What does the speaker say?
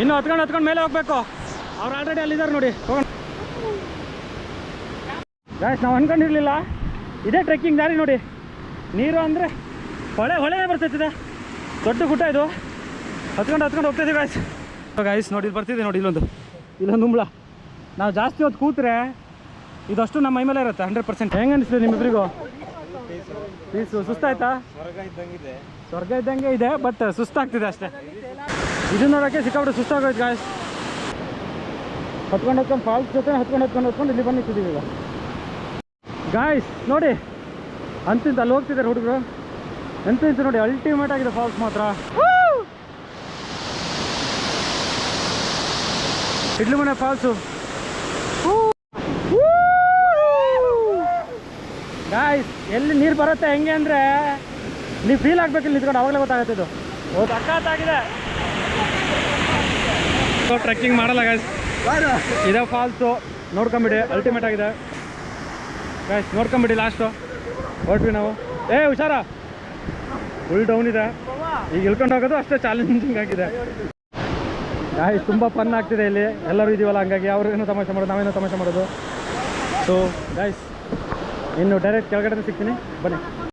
ಇನ್ನು ಹತ್ಕೊಂಡು ಹತ್ಕೊಂಡು ಮೇಲೆ ಹೋಗ್ಬೇಕು. ಅವ್ರು ಆಲ್ರೆಡಿ ಅಲ್ಲಿದ್ದಾರೆ ನೋಡಿ. ಹೋಗೋಣ. ಗಾಯ್ಸ್ ನಾವು ಅನ್ಕೊಂಡಿರ್ಲಿಲ್ಲ. ಇದೇ ಟ್ರೆಕ್ಕಿಂಗ್ ದಾರಿ ನೋಡಿ. ನೀರು ಅಂದರೆ ಹೊಳೆ ಹೊಳೆ ಬರ್ತೈತಿದೆ ದೊಡ್ಡ ಗುಡ್ಡ ಇದು. ಹತ್ಕೊಂಡು ಹತ್ಕೊಂಡು ಹೋಗ್ತಾಯಿದ್ದೀವಿ ಗಾಯ್ಸ್ ಗಾಯ್ಸ್ ನೋಡಿ ಬರ್ತಿದೆ ನೋಡಿ ಇಲ್ಲೊಂದು. ಇಲ್ಲೊಂದು ಉಂಬ್ಳ. ನಾವು ಜಾಸ್ತಿ ಹೊತ್ತು ಕೂತ್ರೆ ಇದಷ್ಟು ನಮ್ಮ ಮೈಮೇಲೆ ಇರುತ್ತೆ ಹಂಡ್ರೆಡ್ ಪರ್ಸೆಂಟ್ ಹೆಂಗೆ ಅನಿಸ್ತದೆ ನಿಮ್ಮಿಬ್ಬರಿಗೂ ಪೀಸು ಸುಸ್ತಾಯ್ತಾ? ಸ್ವರ್ಗ ಇದೆ ಸ್ವರ್ಗ ಇದ್ದಂಗೆ ಇದೆ ಬಟ್ ಸುಸ್ತಾಗ್ತಿದೆ ಅಷ್ಟೇ. ಇದನ್ನ ನೋಡೋಕ್ಕೆ ಸಿಕ್ಕಾಬಿಟ್ಟು ಸುಸ್ತಾಗೋಯ್ತು ಗಾಯ್ಸ್ ಹತ್ಕೊಂಡು ಹತ್ಕೊಂಡು ಫಾಲ್ಸ್ ಜೊತೆ ಹತ್ಕೊಂಡು ಹತ್ಕೊಂಡು ಹತ್ಕೊಂಡು ಇಲ್ಲಿ ಬಂದು ನಿಂತಿದ್ದೀವಿ ಈಗ. ಗಾಯ್ಸ್ ನೋಡಿ, ಅಂತಿಂತ ಅಲ್ಲಿ ಹೋಗ್ತಿದ್ದಾರೆ ಹುಡುಗರು. ಎಂತ ಇಂತ ನೋಡಿ ಅಲ್ಟಿಮೇಟ್ ಆಗಿದೆ ಫಾಲ್ಸ್ ಮಾತ್ರ. ಇಡ್ಲಿ ಮನೆ ಫಾಲ್ಸು ಗಾಯ್ಸ್ ಎಲ್ಲಿ ನೀರು ಬರುತ್ತೆ, ಹೆಂಗೆ ಅಂದರೆ, ನೀವು ಫೀಲ್ ಆಗ್ಬೇಕು ಇಲ್ಲಿ ನಿಂತ್ಕೊಂಡು, ಅವಾಗಲೇ ಗೊತ್ತಾಗುತ್ತೆ ಇದು. ಓ ಸಖತ್ತಾಗಿದೆ ಟ್ರೆಕ್ಕಿಂಗ್ ಮಾಡಲ್ಲ ಗಾಯ್ಸ್ ಇದೆ ಫಾಲ್ಸು ನೋಡ್ಕೊಂಬಿಡಿ ಅಲ್ಟಿಮೇಟ್ ಆಗಿದೆ. ಗಾಯ್ಸ್ ನೋಡ್ಕೊಂಬಿಡಿ ಲಾಸ್ಟು ಹೊರಟ್ವಿ ನಾವು. ಏ ಹುಷಾರ. ಫುಲ್ ಡೌನ್ ಇದೆ. ಈಗ ಇಳ್ಕೊಂಡು ಹೋಗೋದು ಅಷ್ಟೇ ಚಾಲೆಂಜಿಂಗ್ ಆಗಿದೆ. ಗಾಯ್ಸ್ ತುಂಬ ಫನ್ ಆಗ್ತಿದೆ ಇಲ್ಲಿ. ಎಲ್ಲರೂ ಇದೀವಲ್ಲ ಹಂಗಾಗಿ ಅವ್ರೇನೋ ತಮಾಷೆ ಮಾಡೋದು ನಾವೇನೋ ತಮಾಷೆ ಮಾಡೋದು. ಸೊ ಗಾಯ್ಸ್ ಇನ್ನು ಡೈರೆಕ್ಟ್ ಕೆಳಗಡೆ ಸಿಗ್ತೀನಿ. ಬನ್ನಿ.